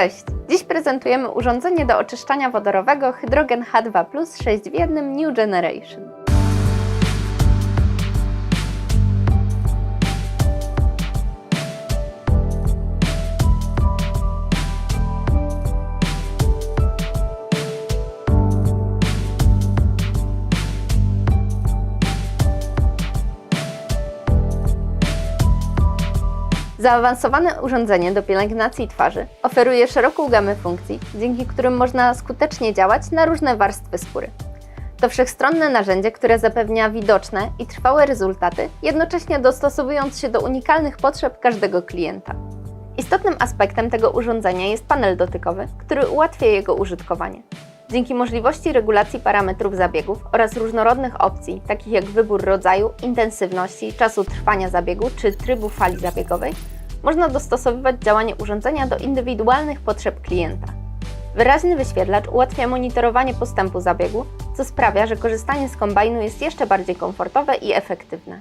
Cześć! Dziś prezentujemy urządzenie do oczyszczania wodorowego Hydrogen H2 Plus 6 w jednym New Generation. Zaawansowane urządzenie do pielęgnacji twarzy oferuje szeroką gamę funkcji, dzięki którym można skutecznie działać na różne warstwy skóry. To wszechstronne narzędzie, które zapewnia widoczne i trwałe rezultaty, jednocześnie dostosowując się do unikalnych potrzeb każdego klienta. Istotnym aspektem tego urządzenia jest panel dotykowy, który ułatwia jego użytkowanie. Dzięki możliwości regulacji parametrów zabiegów oraz różnorodnych opcji, takich jak wybór rodzaju, intensywności, czasu trwania zabiegu czy trybu fali zabiegowej, można dostosowywać działanie urządzenia do indywidualnych potrzeb klienta. Wyraźny wyświetlacz ułatwia monitorowanie postępu zabiegu, co sprawia, że korzystanie z kombajnu jest jeszcze bardziej komfortowe i efektywne.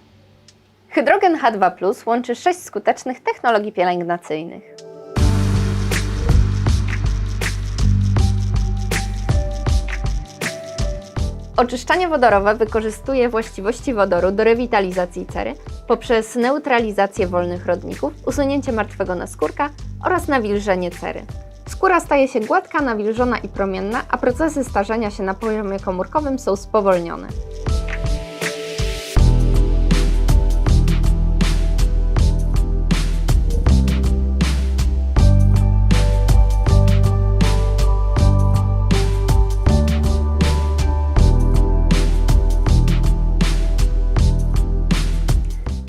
Hydrogen H2 Plus łączy sześć skutecznych technologii pielęgnacyjnych. Oczyszczanie wodorowe wykorzystuje właściwości wodoru do rewitalizacji cery poprzez neutralizację wolnych rodników, usunięcie martwego naskórka oraz nawilżenie cery. Skóra staje się gładka, nawilżona i promienna, a procesy starzenia się na poziomie komórkowym są spowolnione.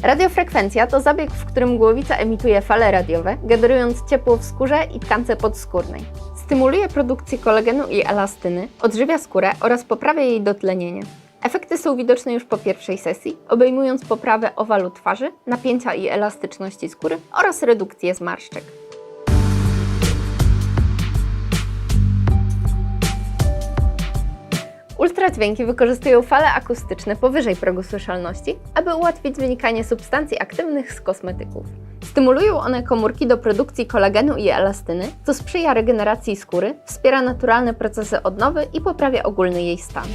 Radiofrekwencja to zabieg, w którym głowica emituje fale radiowe, generując ciepło w skórze i tkance podskórnej. Stymuluje produkcję kolagenu i elastyny, odżywia skórę oraz poprawia jej dotlenienie. Efekty są widoczne już po pierwszej sesji, obejmując poprawę owalu twarzy, napięcia i elastyczności skóry oraz redukcję zmarszczek. Ultradźwięki wykorzystują fale akustyczne powyżej progu słyszalności, aby ułatwić wynikanie substancji aktywnych z kosmetyków. Stymulują one komórki do produkcji kolagenu i elastyny, co sprzyja regeneracji skóry, wspiera naturalne procesy odnowy i poprawia ogólny jej stan.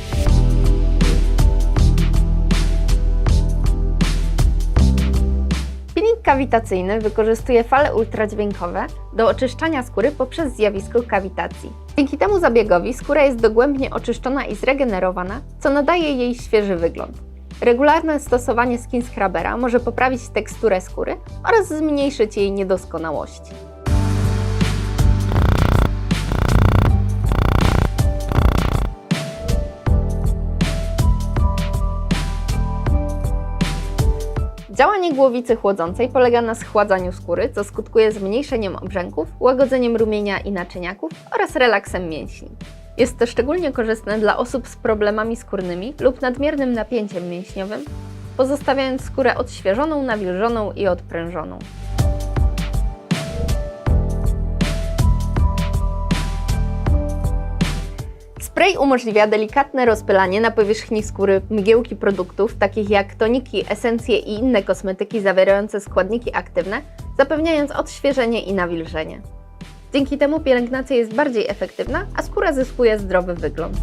Peeling kawitacyjny wykorzystuje fale ultradźwiękowe do oczyszczania skóry poprzez zjawisko kawitacji. Dzięki temu zabiegowi skóra jest dogłębnie oczyszczona i zregenerowana, co nadaje jej świeży wygląd. Regularne stosowanie skin scrubbera może poprawić teksturę skóry oraz zmniejszyć jej niedoskonałości. Działanie głowicy chłodzącej polega na schładzaniu skóry, co skutkuje zmniejszeniem obrzęków, łagodzeniem rumienia i naczyniaków oraz relaksem mięśni. Jest to szczególnie korzystne dla osób z problemami skórnymi lub nadmiernym napięciem mięśniowym, pozostawiając skórę odświeżoną, nawilżoną i odprężoną. Spray umożliwia delikatne rozpylanie na powierzchni skóry mgiełki produktów, takich jak toniki, esencje i inne kosmetyki zawierające składniki aktywne, zapewniając odświeżenie i nawilżenie. Dzięki temu pielęgnacja jest bardziej efektywna, a skóra zyskuje zdrowy wygląd.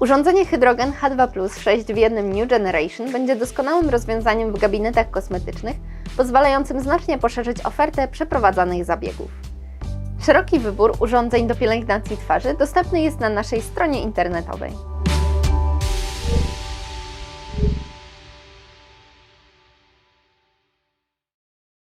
Urządzenie Hydrogen H2 Plus 6 w jednym New Generation będzie doskonałym rozwiązaniem w gabinetach kosmetycznych, pozwalającym znacznie poszerzyć ofertę przeprowadzanych zabiegów. Szeroki wybór urządzeń do pielęgnacji twarzy dostępny jest na naszej stronie internetowej.